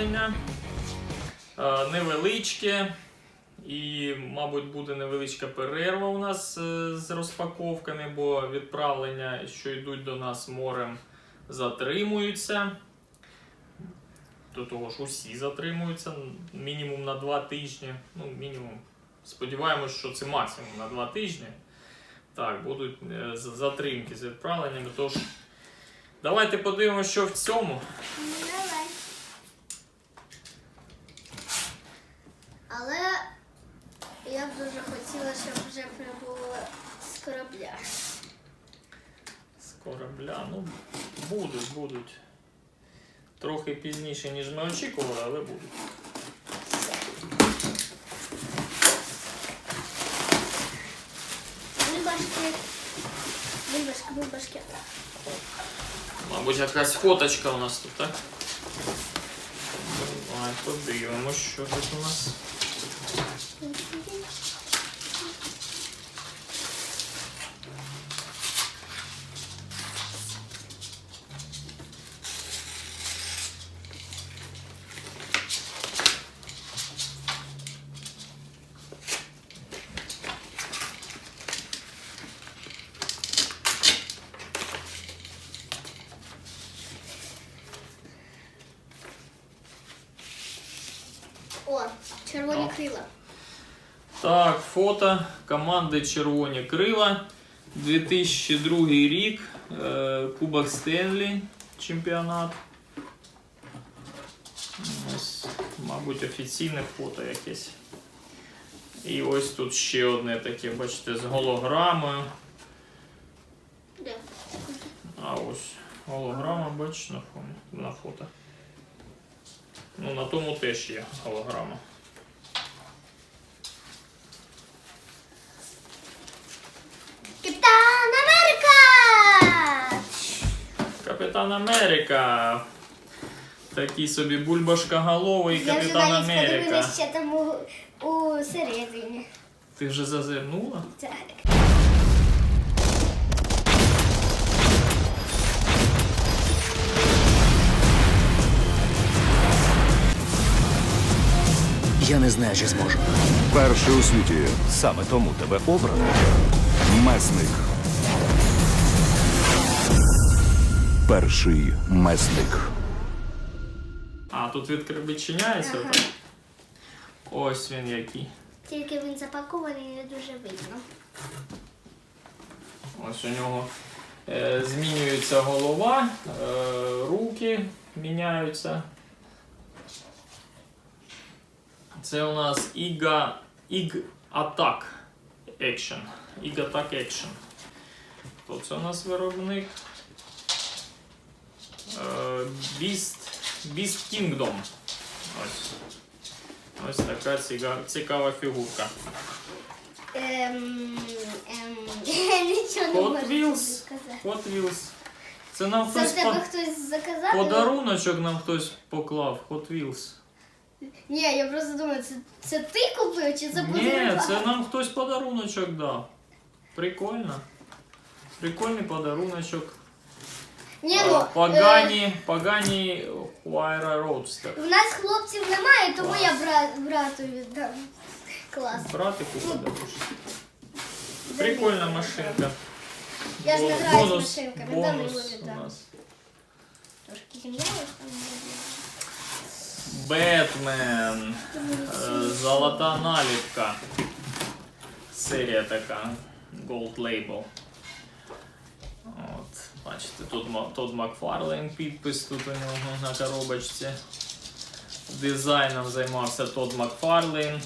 відправлення. Е, Невеличке. І, мабуть, буде невеличка перерва у нас е, з розпаковками, бо відправлення, що йдуть до нас морем, затримуються. До того ж, усі затримуються мінімум на 2 тижні. Ну, мінімум. Сподіваємось, що це максимум на 2 тижні. Так, будуть е, затримки з відправленнями. Тож, давайте подивимося, що в цьому. Але я б дуже хотіла, щоб вже прибуло з корабля. З корабля. Ну, будуть, будуть. Трохи пізніше, ніж ми очікували, але будуть. Бульбашки. Бульбашки, бульбашки. Мабуть, якась фоточка у нас тут, так? Подивимось, що тут у нас. О, червоні О. крила. Так, фото команди Червоні Крила. 2002 рік. е, Кубок Стенлі. Чемпіонат. Ось, мабуть, офіційне фото якесь. І ось тут ще одне таке, бачите, з голограмою. Де? А ось голограма, бачиш, на фото. Ну, на тому теж є голограма. Капітан Америка! Капітан Америка. Такий собі бульбашкоголовий Я Капітан навіть Америка. подивилася ще там у, у середині. Ти вже зазирнула? Так. Я не знаю, чи зможу. Перший у світі. Саме тому тебе обрано. Месник. Перший месник. А, тут відкр... відчиняється Ага. отак. Ось він який. Тільки він запакований не дуже видно. Ось у нього е, змінюється голова, е, руки міняються. Це у нас Іга Ig Attack Action. Ig Attack Action. Хто це у нас виробник? Е, Beast, Beast Kingdom. Ось. Ось така цікава фігурка. Ем, ем, я нічого не Hot можу Wheels. сказати. Hot Wheels. Це нам Це хтось тебе по- хтось заказав? подаруночок нам хтось поклав. Hot Wheels. Ні, я просто думаю, це, це ти купив чи це Ні, подарував? це нам хтось подаруночок дав. Прикольно. Прикольний подаруночок. Ні, А, ну, е, Погані, погані Huayra Roadster. в нас хлопців немає, тому я брат, брату віддам. Клас. Братику подаруєш. Прикольна машинка. Я ж не Бо- граю з бонус- машинками, дам йому бонус у віддам. нас. Трошки зім'ялось там. Бетмен. Е, Золота наліпка. Серія така. Gold Label. Бачите, тут Тодд Макфарлейн підпис тут у нього на коробочці. Дизайном займався Тодд Макфарлейн.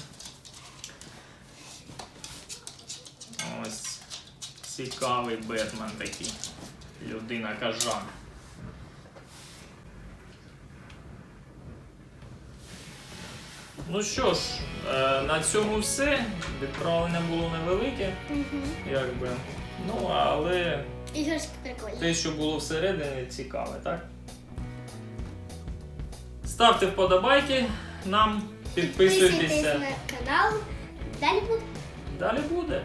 Ось цікавий Бетмен такий. Людина кажан. Ну що ж, е, на цьому все. Відправлення було невелике, якби. Ну, але Іграшки прикольні. те, що було всередині, цікаве, так? Ставте вподобайки нам, підписуйтеся. на канал. Далі буде. Далі буде.